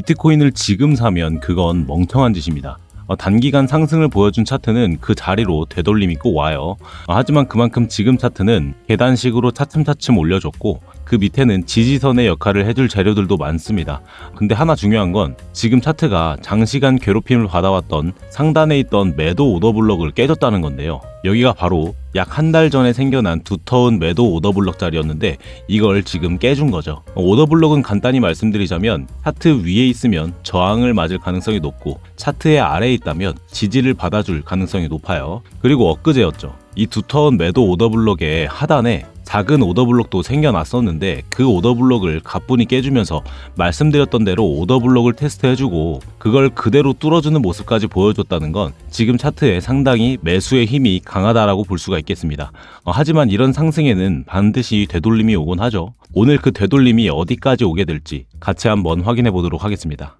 비트코인을 지금 사면 그건 멍청한 짓입니다. 어, 단기간 상승을 보여준 차트는 그 자리로 되돌림이 꼭 와요. 어, 하지만 그만큼 지금 차트는 계단식으로 차츰차츰 올려줬고 그 밑에는 지지선의 역할을 해줄 재료들도 많습니다. 근데 하나 중요한 건 지금 차트가 장시간 괴롭힘을 받아왔던 상단에 있던 매도 오더블럭을 깨졌다는 건데요. 여기가 바로 약 한 달 전에 생겨난 두터운 매도 오더블럭 자리였는데 이걸 지금 깨준 거죠. 오더블럭은 간단히 말씀드리자면 차트 위에 있으면 저항을 맞을 가능성이 높고 차트의 아래에 있다면 지지를 받아줄 가능성이 높아요. 그리고 엊그제였죠. 이 두터운 매도 오더블럭의 하단에 작은 오더블럭도 생겨났었는데 그 오더블럭을 가뿐히 깨주면서 말씀드렸던 대로 오더블럭을 테스트해주고 그걸 그대로 뚫어주는 모습까지 보여줬다는 건 지금 차트에 상당히 매수의 힘이 강하다라고 볼 수가 있겠습니다. 어, 하지만 이런 상승에는 반드시 되돌림이 오곤 하죠. 오늘 그 되돌림이 어디까지 오게 될지 같이 한번 확인해 보도록 하겠습니다.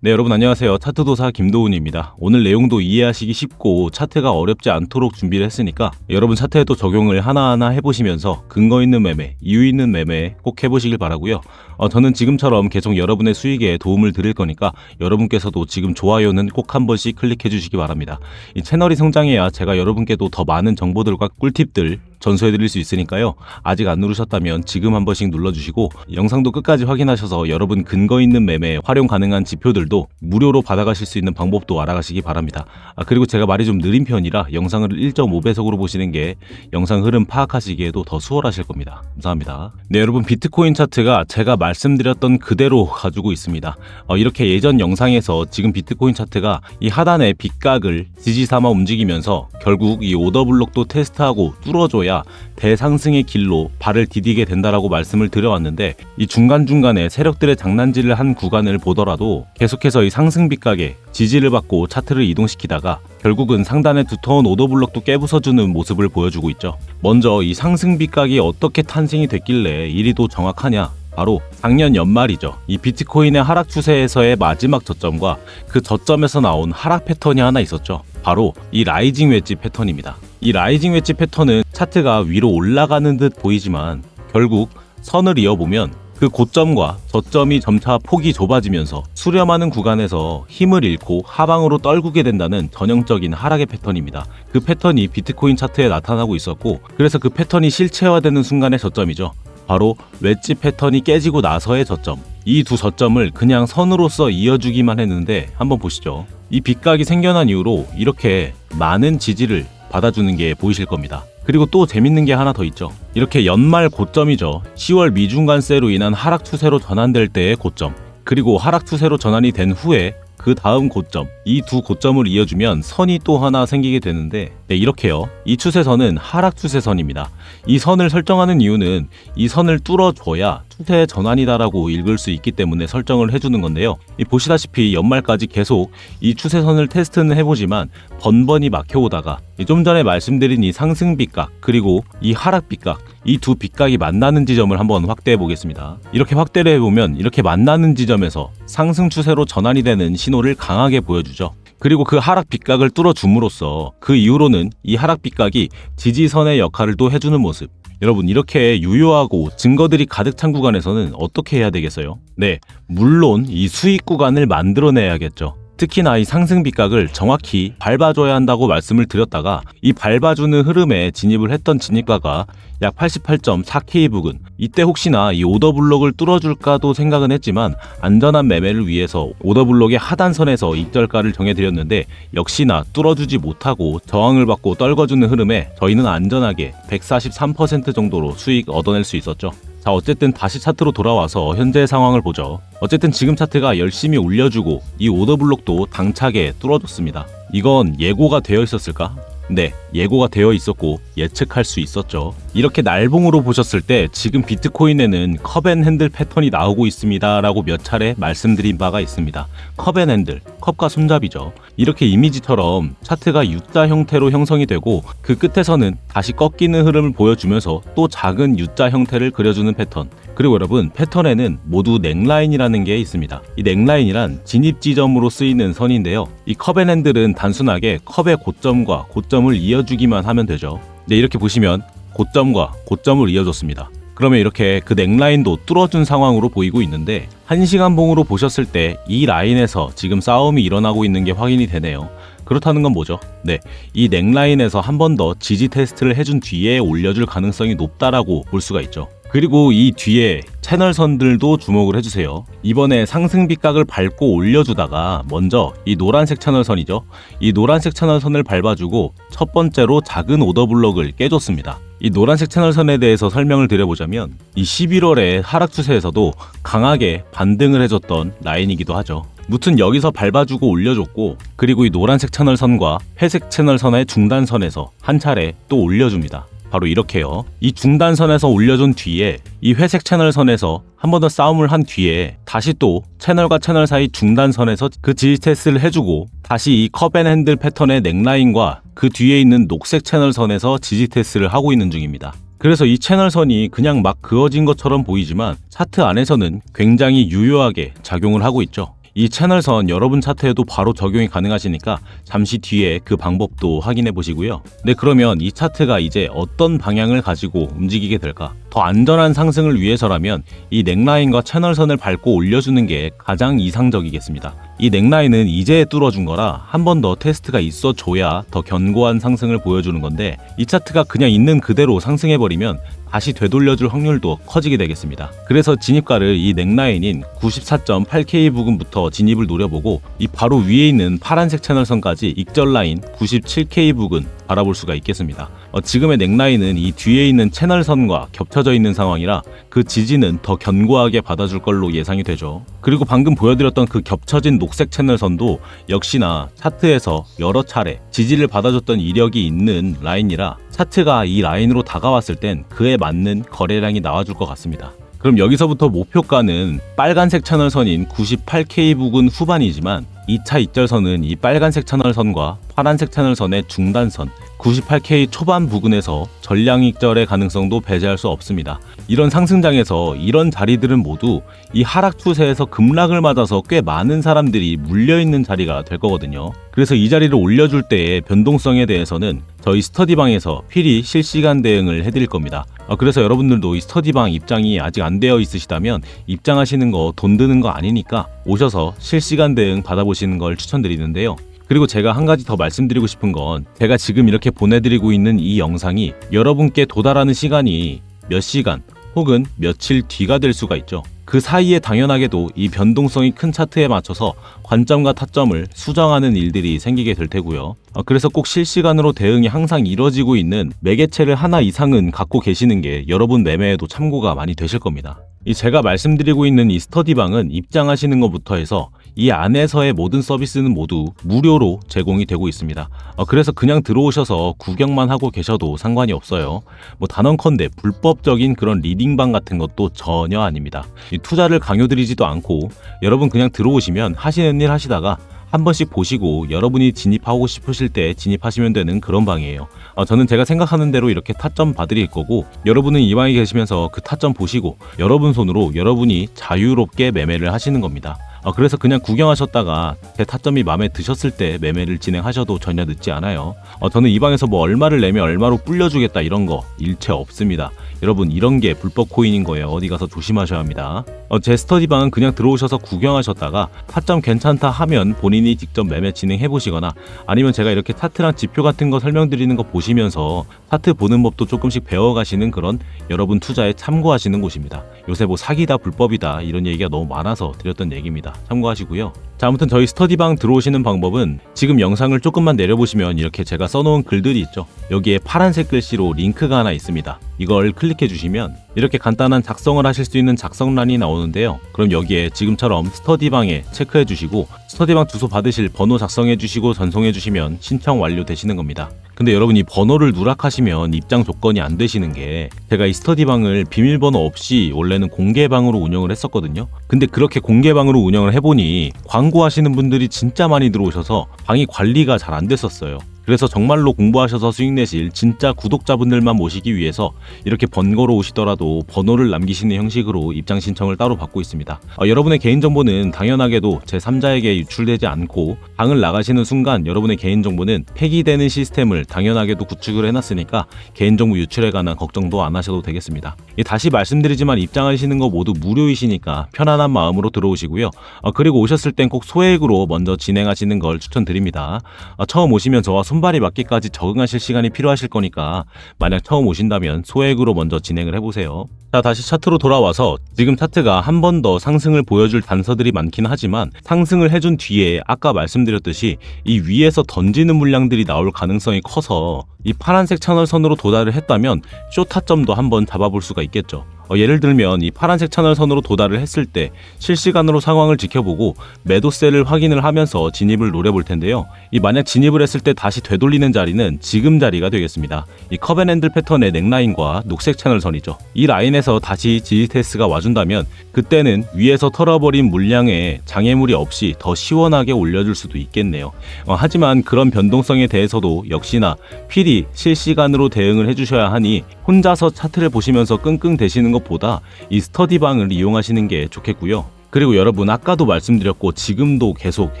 네, 여러분 안녕하세요. 차트도사 김도훈입니다. 오늘 내용도 이해하시기 쉽고 차트가 어렵지 않도록 준비를 했으니까 여러분 차트에도 적용을 하나하나 해보시면서 근거 있는 매매, 이유 있는 매매 꼭 해보시길 바라고요. 어, 저는 지금처럼 계속 여러분의 수익에 도움을 드릴 거니까 여러분께서도 지금 좋아요는 꼭 한 번씩 클릭해 주시기 바랍니다. 이 채널이 성장해야 제가 여러분께도 더 많은 정보들과 꿀팁들 전수해드릴 수 있으니까요. 아직 안 누르셨다면 지금 한 번씩 눌러주시고 영상도 끝까지 확인하셔서 여러분 근거 있는 매매 활용 가능한 지표들도 무료로 받아가실 수 있는 방법도 알아가시기 바랍니다. 아, 그리고 제가 말이 좀 느린 편이라 영상을 1.5배속으로 보시는 게 영상 흐름 파악하시기에도 더 수월하실 겁니다. 감사합니다. 네, 여러분 비트코인 차트가 제가 말씀드렸던 그대로 가지고 있습니다. 어, 이렇게 예전 영상에서 지금 비트코인 차트가 이 하단의 빗각을 지지 삼아 움직이면서 결국 이 오더블록도 테스트하고 뚫어줘야 대상승의 길로 발을 디디게 된다라고 말씀을 드려왔는데 이 중간중간에 세력들의 장난질을 한 구간을 보더라도 계속해서 이 상승 빗각에 지지를 받고 차트를 이동시키다가 결국은 상단의 두터운 오더블록도 깨부숴주는 모습을 보여주고 있죠. 먼저 이 상승 빗각이 어떻게 탄생이 됐길래 이리도 정확하냐 바로 작년 연말이죠. 이 비트코인의 하락 추세에서의 마지막 저점과 그 저점에서 나온 하락 패턴이 하나 있었죠. 바로 이 라이징 웨지 패턴입니다. 이 라이징 웨지 패턴은 차트가 위로 올라가는 듯 보이지만 결국 선을 이어보면 그 고점과 저점이 점차 폭이 좁아지면서 수렴하는 구간에서 힘을 잃고 하방으로 떨구게 된다는 전형적인 하락의 패턴입니다. 그 패턴이 비트코인 차트에 나타나고 있었고 그래서 그 패턴이 실체화되는 순간의 저점이죠. 바로 웨지 패턴이 깨지고 나서의 저점. 이 두 저점을 그냥 선으로서 이어주기만 했는데 한번 보시죠. 이 빗각이 생겨난 이후로 이렇게 많은 지지를 받아주는 게 보이실 겁니다. 그리고 또 재밌는 게 하나 더 있죠. 이렇게 연말 고점이죠. 10월 미중간세로 인한 하락 추세로 전환될 때의 고점. 그리고 하락 추세로 전환이 된 후에 그 다음 고점, 이 두 고점을 이어주면 선이 또 하나 생기게 되는데, 네, 이렇게요. 이 추세선은 하락 추세선입니다. 이 선을 설정하는 이유는 이 선을 뚫어줘야 추세 전환이다라고 읽을 수 있기 때문에 설정을 해주는 건데요. 이 보시다시피 연말까지 계속 이 추세선을 테스트는 해보지만 번번이 막혀오다가 좀 전에 말씀드린 이 상승 빗각 그리고 이 하락 빗각 이두 빗각이 만나는 지점을 한번 확대해 보겠습니다. 이렇게 확대를 해보면 이렇게 만나는 지점에서 상승 추세로 전환이 되는 신호를 강하게 보여주죠. 그리고 그 하락 빗각을 뚫어줌으로써 그 이후로는 이 하락 빗각이 지지선의 역할을 또 해주는 모습. 여러분 이렇게 유효하고 증거들이 가득 찬 구간에서는 어떻게 해야 되겠어요? 네, 물론 이 수익 구간을 만들어내야겠죠. 특히나 이 상승 빗각을 정확히 밟아줘야 한다고 말씀을 드렸다가 이 밟아주는 흐름에 진입을 했던 진입가가 약 88.4K 부근 이때 혹시나 이 오더블록을 뚫어줄까도 생각은 했지만 안전한 매매를 위해서 오더블록의 하단선에서 입절가를 정해드렸는데 역시나 뚫어주지 못하고 저항을 받고 떨궈주는 흐름에 저희는 안전하게 143% 정도로 수익 얻어낼 수 있었죠. 자, 어쨌든 다시 차트로 돌아와서 현재 상황을 보죠. 어쨌든 지금 차트가 열심히 올려주고 이 오더블록도 당차게 뚫어줬습니다. 이건 예고가 되어 있었을까? 네, 예고가 되어 있었고 예측할 수 있었죠. 이렇게 날봉으로 보셨을 때 지금 비트코인에는 컵앤 핸들 패턴이 나오고 있습니다 라고 몇 차례 말씀드린 바가 있습니다. 컵앤 핸들, 컵과 손잡이죠. 이렇게 이미지처럼 차트가 U자 형태로 형성이 되고 그 끝에서는 다시 꺾이는 흐름을 보여주면서 또 작은 U자 형태를 그려주는 패턴. 그리고 여러분 패턴에는 모두 넥라인이라는 게 있습니다. 이 넥라인이란 진입 지점으로 쓰이는 선인데요. 이 컵앤핸들은 단순하게 컵의 고점과 고점을 이어주기만 하면 되죠. 네, 이렇게 보시면 고점과 고점을 이어줬습니다. 그러면 이렇게 그 넥라인도 뚫어준 상황으로 보이고 있는데 1시간 봉으로 보셨을 때 이 라인에서 지금 싸움이 일어나고 있는 게 확인이 되네요. 그렇다는 건 뭐죠? 네, 이 넥라인에서 한 번 더 지지 테스트를 해준 뒤에 올려줄 가능성이 높다라고 볼 수가 있죠. 그리고 이 뒤에 채널선들도 주목을 해주세요. 이번에 상승 빗각을 밟고 올려주다가 먼저 이 노란색 채널선이죠. 이 노란색 채널선을 밟아주고 첫 번째로 작은 오더블럭을 깨줬습니다. 이 노란색 채널선에 대해서 설명을 드려보자면 이 11월에 하락 추세에서도 강하게 반등을 해줬던 라인이기도 하죠. 무튼 여기서 밟아주고 올려줬고 그리고 이 노란색 채널선과 회색 채널선의 중단선에서 한 차례 또 올려줍니다. 바로 이렇게요. 이 중단선에서 올려준 뒤에 이 회색 채널 선에서 한 번 더 싸움을 한 뒤에 다시 또 채널과 채널 사이 중단선에서 그 지지 테스트를 해주고 다시 이 컵앤핸들 패턴의 넥라인과 그 뒤에 있는 녹색 채널 선에서 지지 테스트를 하고 있는 중입니다. 그래서 이 채널선이 그냥 막 그어진 것처럼 보이지만 차트 안에서는 굉장히 유효하게 작용을 하고 있죠. 이 채널선 여러분 차트에도 바로 적용이 가능하시니까 잠시 뒤에 그 방법도 확인해 보시고요. 네, 그러면 이 차트가 이제 어떤 방향을 가지고 움직이게 될까? 더 안전한 상승을 위해서라면 이 넥라인과 채널선을 밟고 올려주는 게 가장 이상적이겠습니다. 이 넥라인은 이제 뚫어준 거라 한 번 더 테스트가 있어 줘야 더 견고한 상승을 보여주는 건데 이 차트가 그냥 있는 그대로 상승해버리면 다시 되돌려줄 확률도 커지게 되겠습니다. 그래서 진입가를 이 넥라인인 94.8K 부근부터 진입을 노려보고 이 바로 위에 있는 파란색 채널선까지 익절 라인 97K 부근 바라볼 수가 있겠습니다. 어, 지금의 넥라인은 이 뒤에 있는 채널선과 겹쳐져 있는 상황이라 그 지지는 더 견고하게 받아줄 걸로 예상이 되죠. 그리고 방금 보여드렸던 그 겹쳐진 녹색 채널선도 역시나 차트에서 여러 차례 지지를 받아줬던 이력이 있는 라인이라 차트가 이 라인으로 다가왔을 땐 그에 맞는 거래량이 나와줄 것 같습니다. 그럼 여기서부터 목표가는 빨간색 채널선인 98K 부근 후반이지만 2차 익절선은 이 빨간색 채널선과 파란색 채널선의 중단선 98K 초반 부근에서 전량 익절의 가능성도 배제할 수 없습니다. 이런 상승장에서 이런 자리들은 모두 이 하락 추세에서 급락을 맞아서 꽤 많은 사람들이 물려 있는 자리가 될 거거든요. 그래서 이 자리를 올려줄 때의 변동성에 대해서는 저희 스터디방에서 필히 실시간 대응을 해드릴 겁니다. 어, 그래서 여러분들도 이 스터디방 입장이 아직 안 되어 있으시다면 입장하시는 거 돈 드는 거 아니니까 오셔서 실시간 대응 받아보시는 걸 추천드리는데요. 그리고 제가 한 가지 더 말씀드리고 싶은 건 제가 지금 이렇게 보내드리고 있는 이 영상이 여러분께 도달하는 시간이 몇 시간 혹은 며칠 뒤가 될 수가 있죠. 그 사이에 당연하게도 이 변동성이 큰 차트에 맞춰서 관점과 타점을 수정하는 일들이 생기게 될 테고요. 어, 그래서 꼭 실시간으로 대응이 항상 이뤄지고 있는 매개체를 하나 이상은 갖고 계시는 게 여러분 매매에도 참고가 많이 되실 겁니다. 이 제가 말씀드리고 있는 이 스터디방은 입장하시는 것부터 해서 이 안에서의 모든 서비스는 모두 무료로 제공이 되고 있습니다. 어, 그래서 그냥 들어오셔서 구경만 하고 계셔도 상관이 없어요. 뭐 단언컨대 불법적인 그런 리딩방 같은 것도 전혀 아닙니다. 이 투자를 강요드리지도 않고 여러분 그냥 들어오시면 하시는 일 하시다가 한 번씩 보시고 여러분이 진입하고 싶으실 때 진입하시면 되는 그런 방이에요. 어, 저는 제가 생각하는 대로 이렇게 타점 봐드릴 거고 여러분은 이 방에 계시면서 그 타점 보시고 여러분 손으로 여러분이 자유롭게 매매를 하시는 겁니다. 어, 그래서 그냥 구경하셨다가 제 타점이 마음에 드셨을 때 매매를 진행하셔도 전혀 늦지 않아요. 어, 저는 이 방에서 뭐 얼마를 내면 얼마로 불려주겠다 이런 거 일체 없습니다. 여러분 이런 게 불법 코인인 거예요. 어디 가서 조심하셔야 합니다. 어, 제 스터디 방은 그냥 들어오셔서 구경하셨다가 타점 괜찮다 하면 본인이 직접 매매 진행해 보시거나 아니면 제가 이렇게 차트랑 지표 같은 거 설명드리는 거 보시면서 차트 보는 법도 조금씩 배워가시는 그런 여러분 투자에 참고하시는 곳입니다. 요새 뭐 사기다 불법이다 이런 얘기가 너무 많아서 드렸던 얘기입니다. 참고하시고요. 자 아무튼 저희 스터디방 들어오시는 방법은 지금 영상을 조금만 내려보시면 이렇게 제가 써놓은 글들이 있죠. 여기에 파란색 글씨로 링크가 하나 있습니다. 이걸 클릭해 주시면 이렇게 간단한 작성을 하실 수 있는 작성란이 나오는데요. 그럼 여기에 지금처럼 스터디방에 체크해 주시고 스터디방 주소 받으실 번호 작성해 주시고 전송해 주시면 신청 완료되시는 겁니다. 근데 여러분 이 번호를 누락하시면 입장 조건이 안 되시는 게 제가 이 스터디방을 비밀번호 없이 원래는 공개방으로 운영을 했었거든요. 근데 그렇게 공개방으로 운영을 해보니 광 고하시는 분들이 진짜 많이 들어오셔서 방이 관리가 잘 안 됐었어요. 그래서 정말로 공부하셔서 수익 내실 진짜 구독자분들만 모시기 위해서 이렇게 번거로우시더라도 번호를 남기시는 형식으로 입장 신청을 따로 받고 있습니다. 어, 여러분의 개인정보는 당연하게도 제3자에게 유출되지 않고 방을 나가시는 순간 여러분의 개인정보는 폐기되는 시스템을 당연하게도 구축을 해놨으니까 개인정보 유출에 관한 걱정도 안 하셔도 되겠습니다. 예, 다시 말씀드리지만 입장하시는 거 모두 무료이시니까 편안한 마음으로 들어오시고요. 어, 그리고 오셨을 땐 꼭 소액으로 먼저 진행하시는 걸 추천드립니다. 어, 처음 오시면 저와 손 발이 맞기까지 적응하실 시간이 필요하실 거니까 만약 처음 오신다면 소액으로 먼저 진행을 해보세요. 자 다시 차트로 돌아와서 지금 차트가 한 번 더 상승을 보여줄 단서들이 많긴 하지만 상승을 해준 뒤에 아까 말씀드렸듯이 이 위에서 던지는 물량들이 나올 가능성이 커서 이 파란색 채널 선으로 도달을 했다면 쇼 타점도 한번 잡아볼 수가 있겠죠. 어, 예를 들면 이 파란색 채널선으로 도달을 했을 때 실시간으로 상황을 지켜보고 매도세를 확인을 하면서 진입을 노려볼 텐데요. 이 만약 진입을 했을 때 다시 되돌리는 자리는 지금 자리가 되겠습니다. 이 커벤핸들 패턴의 넥라인과 녹색 채널선이죠. 이 라인에서 다시 지지테스가 와준다면 그때는 위에서 털어버린 물량에 장애물이 없이 더 시원하게 올려줄 수도 있겠네요. 어, 하지만 그런 변동성에 대해서도 역시나 필히 실시간으로 대응을 해주셔야 하니 혼자서 차트를 보시면서 끙끙 대시는 것보다 이 스터디방을 이용하시는 게 좋겠고요. 그리고 여러분 아까도 말씀드렸고 지금도 계속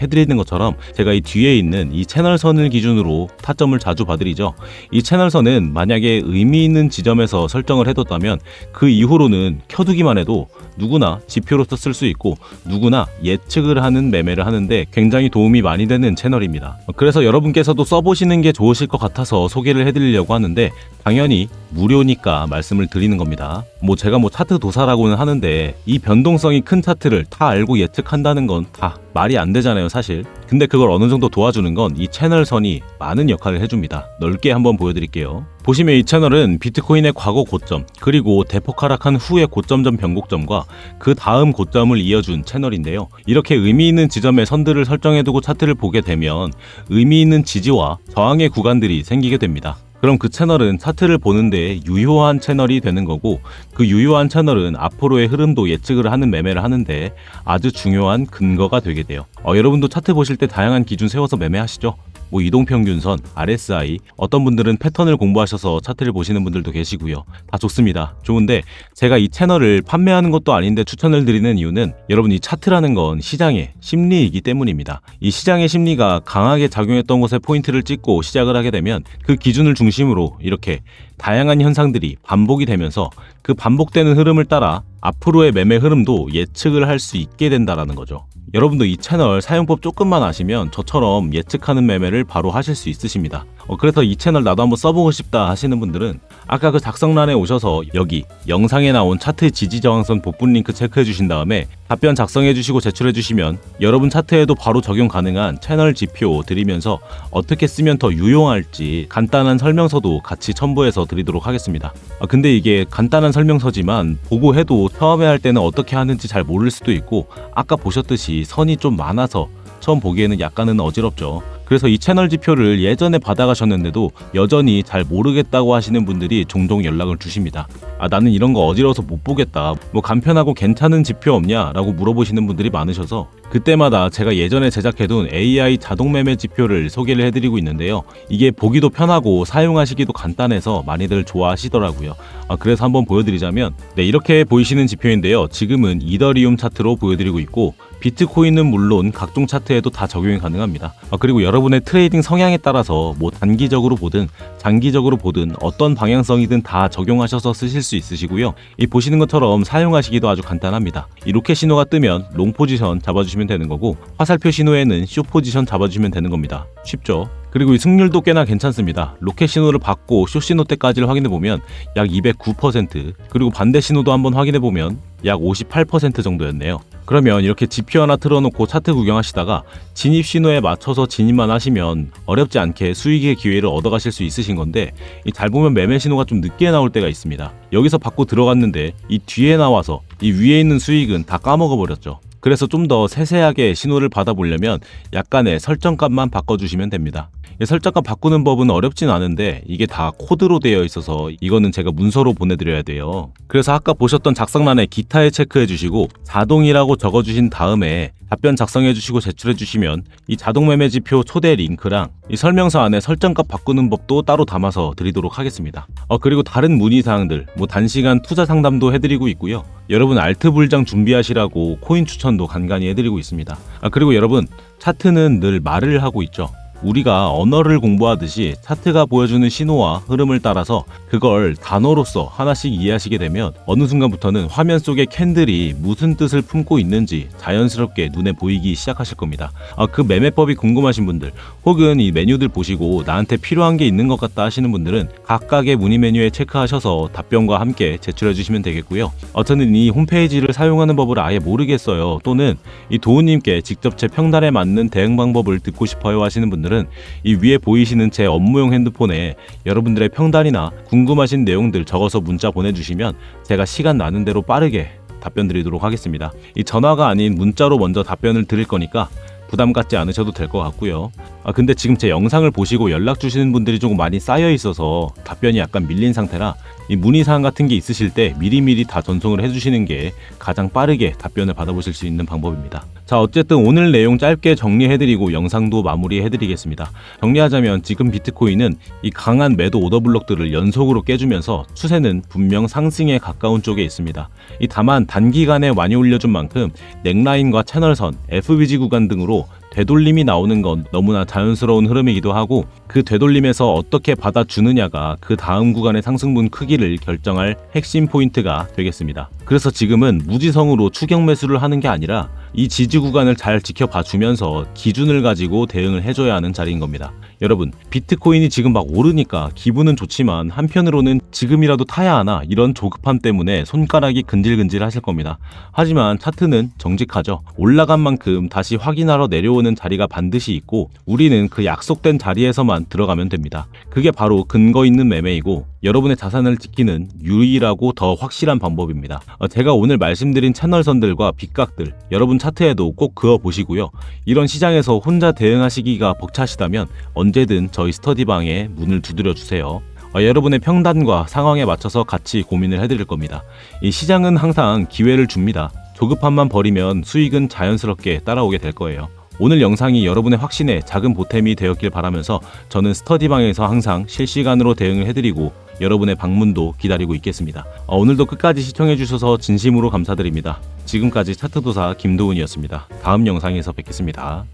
해드리는 것처럼 제가 이 뒤에 있는 이 채널선을 기준으로 타점을 자주 봐드리죠. 이 채널선은 만약에 의미 있는 지점에서 설정을 해뒀다면 그 이후로는 켜두기만 해도 누구나 지표로서 쓸 수 있고 누구나 예측을 하는 매매를 하는데 굉장히 도움이 많이 되는 채널입니다. 그래서 여러분께서도 써보시는 게 좋으실 것 같아서 소개를 해드리려고 하는데 당연히 무료니까 말씀을 드리는 겁니다. 뭐 제가 뭐 차트 도사라고는 하는데 이 변동성이 큰 차트를 다 알고 예측한다는 건 다 말이 안 되잖아요, 사실. 근데 그걸 어느 정도 도와주는 건 이 채널선이 많은 역할을 해줍니다. 넓게 한번 보여드릴게요. 보시면 이 채널은 비트코인의 과거 고점, 그리고 대폭 하락한 후의 고점 전 변곡점과 그 다음 고점을 이어준 채널인데요. 이렇게 의미 있는 지점에 선들을 설정해두고 차트를 보게 되면 의미 있는 지지와 저항의 구간들이 생기게 됩니다. 그럼 그 채널은 차트를 보는데 유효한 채널이 되는 거고 그 유효한 채널은 앞으로의 흐름도 예측을 하는 매매를 하는데 아주 중요한 근거가 되게 돼요. 어, 여러분도 차트 보실 때 다양한 기준 세워서 매매하시죠. 뭐 이동평균선, RSI, 어떤 분들은 패턴을 공부하셔서 차트를 보시는 분들도 계시고요. 다 좋습니다. 좋은데 제가 이 채널을 판매하는 것도 아닌데 추천을 드리는 이유는 여러분 이 차트라는 건 시장의 심리이기 때문입니다. 이 시장의 심리가 강하게 작용했던 곳에 포인트를 찍고 시작을 하게 되면 그 기준을 중심으로 이렇게 다양한 현상들이 반복이 되면서 그 반복되는 흐름을 따라 앞으로의 매매 흐름도 예측을 할 수 있게 된다라는 거죠. 여러분도 이 채널 사용법 조금만 아시면 저처럼 예측하는 매매를 바로 하실 수 있으십니다. 어, 그래서 이 채널 나도 한번 써보고 싶다 하시는 분들은 아까 그 작성란에 오셔서 여기 영상에 나온 차트 지지 저항선 복분 링크 체크해 주신 다음에 답변 작성해 주시고 제출해 주시면 여러분 차트에도 바로 적용 가능한 채널 지표 드리면서 어떻게 쓰면 더 유용할지 간단한 설명서도 같이 첨부해서 드리도록 하겠습니다. 아, 근데 이게 간단한 설명서지만 보고 해도 처음에 할 때는 어떻게 하는지 잘 모를 수도 있고 아까 보셨듯이 선이 좀 많아서 처음 보기에는 약간은 어지럽죠. 그래서 이 채널 지표를 예전에 받아가셨는데도 여전히 잘 모르겠다고 하시는 분들이 종종 연락을 주십니다. 아, 나는 이런 거 어지러워서 못 보겠다. 뭐 간편하고 괜찮은 지표 없냐? 라고 물어보시는 분들이 많으셔서 그때마다 제가 예전에 제작해둔 AI 자동 매매 지표를 소개를 해드리고 있는데요. 이게 보기도 편하고 사용하시기도 간단해서 많이들 좋아하시더라고요. 아, 그래서 한번 보여드리자면 네, 이렇게 보이시는 지표인데요. 지금은 이더리움 차트로 보여드리고 있고 비트코인은 물론 각종 차트에도 다 적용이 가능합니다. 아, 그리고 여러 분의 트레이딩 성향에 따라서 뭐 단기적으로 보든 장기적으로 보든 어떤 방향성이든 다 적용하셔서 쓰실 수 있으시고요. 이 보시는 것처럼 사용하시기도 아주 간단합니다. 이 로켓 신호가 뜨면 롱 포지션 잡아주시면 되는 거고 화살표 신호에는 쇼 포지션 잡아주시면 되는 겁니다. 쉽죠? 그리고 이 승률도 꽤나 괜찮습니다. 로켓 신호를 받고 쇼 신호 때까지를 확인해 보면 약 209% 그리고 반대 신호도 한번 확인해 보면 약 58% 정도였네요. 그러면 이렇게 지표 하나 틀어놓고 차트 구경하시다가 진입 신호에 맞춰서 진입만 하시면 어렵지 않게 수익의 기회를 얻어가실 수 있으신 건데 이잘 보면 매매 신호가 좀 늦게 나올 때가 있습니다. 여기서 받고 들어갔는데 이 뒤에 나와서 이 위에 있는 수익은 다 까먹어 버렸죠. 그래서 좀 더 세세하게 신호를 받아보려면 약간의 설정값만 바꿔주시면 됩니다. 이 설정값 바꾸는 법은 어렵진 않은데 이게 다 코드로 되어 있어서 이거는 제가 문서로 보내드려야 돼요. 그래서 아까 보셨던 작성란에 기타에 체크해 주시고 자동이라고 적어주신 다음에 답변 작성해 주시고 제출해 주시면 이 자동 매매 지표 초대 링크랑 이 설명서 안에 설정값 바꾸는 법도 따로 담아서 드리도록 하겠습니다. 어 그리고 다른 문의 사항들 뭐 단시간 투자 상담도 해드리고 있고요. 여러분 알트 불장 준비하시라고 코인 추천 도 간간히 해드리고 있습니다. 아 그리고 여러분 차트는 늘 말을 하고 있죠. 우리가 언어를 공부하듯이 차트가 보여주는 신호와 흐름을 따라서 그걸 단어로서 하나씩 이해하시게 되면 어느 순간부터는 화면 속의 캔들이 무슨 뜻을 품고 있는지 자연스럽게 눈에 보이기 시작하실 겁니다. 아, 그 매매법이 궁금하신 분들 혹은 이 메뉴들 보시고 나한테 필요한 게 있는 것 같다 하시는 분들은 각각의 문의 메뉴에 체크하셔서 답변과 함께 제출해 주시면 되겠고요. 어, 저는 이 홈페이지를 사용하는 법을 아예 모르겠어요. 또는 이 도우님께 직접 제 평단에 맞는 대응 방법을 듣고 싶어요 하시는 분들 은 이 위에 보이시는 제 업무용 핸드폰에 여러분들의 평단이나 궁금하신 내용들 적어서 문자 보내주시면 제가 시간 나는 대로 빠르게 답변 드리도록 하겠습니다. 이 전화가 아닌 문자로 먼저 답변을 드릴 거니까 부담 갖지 않으셔도 될 것 같고요. 아 근데 지금 제 영상을 보시고 연락 주시는 분들이 조금 많이 쌓여 있어서 답변이 약간 밀린 상태라 이 문의 사항 같은 게 있으실 때 미리미리 다 전송을 해주시는 게 가장 빠르게 답변을 받아보실 수 있는 방법입니다. 자 어쨌든 오늘 내용 짧게 정리해드리고 영상도 마무리해드리겠습니다. 정리하자면 지금 비트코인은 이 강한 매도 오더 블록들을 연속으로 깨주면서 추세는 분명 상승에 가까운 쪽에 있습니다. 이 다만 단기간에 많이 올려준 만큼 넥라인과 채널선, FBG 구간 등으로 되돌림이 나오는 건 너무나 자연스러운 흐름이기도 하고 그 되돌림에서 어떻게 받아주느냐가 그 다음 구간의 상승분 크기를 결정할 핵심 포인트가 되겠습니다. 그래서 지금은 무지성으로 추격 매수를 하는 게 아니라 이 지지 구간을 잘 지켜봐 주면서 기준을 가지고 대응을 해줘야 하는 자리인 겁니다. 여러분, 비트코인이 지금 막 오르니까 기분은 좋지만 한편으로는 지금이라도 타야 하나 이런 조급함 때문에 손가락이 근질근질 하실 겁니다. 하지만 차트는 정직하죠. 올라간 만큼 다시 확인하러 내려오는 자리가 반드시 있고 우리는 그 약속된 자리에서만 들어가면 됩니다. 그게 바로 근거 있는 매매이고 여러분의 자산을 지키는 유일하고 더 확실한 방법입니다. 어, 제가 오늘 말씀드린 채널선들과 빗각들 여러분 차트에도 꼭 그어 보시고요. 이런 시장에서 혼자 대응하시기가 벅차시다면 언제든 저희 스터디방에 문을 두드려 주세요. 어, 여러분의 평단과 상황에 맞춰서 같이 고민을 해드릴 겁니다. 이 시장은 항상 기회를 줍니다. 조급함만 버리면 수익은 자연스럽게 따라오게 될 거예요. 오늘 영상이 여러분의 확신에 작은 보탬이 되었길 바라면서 저는 스터디방에서 항상 실시간으로 대응을 해드리고 여러분의 방문도 기다리고 있겠습니다. 어, 오늘도 끝까지 시청해주셔서 진심으로 감사드립니다. 지금까지 차트도사 김도훈이었습니다. 다음 영상에서 뵙겠습니다.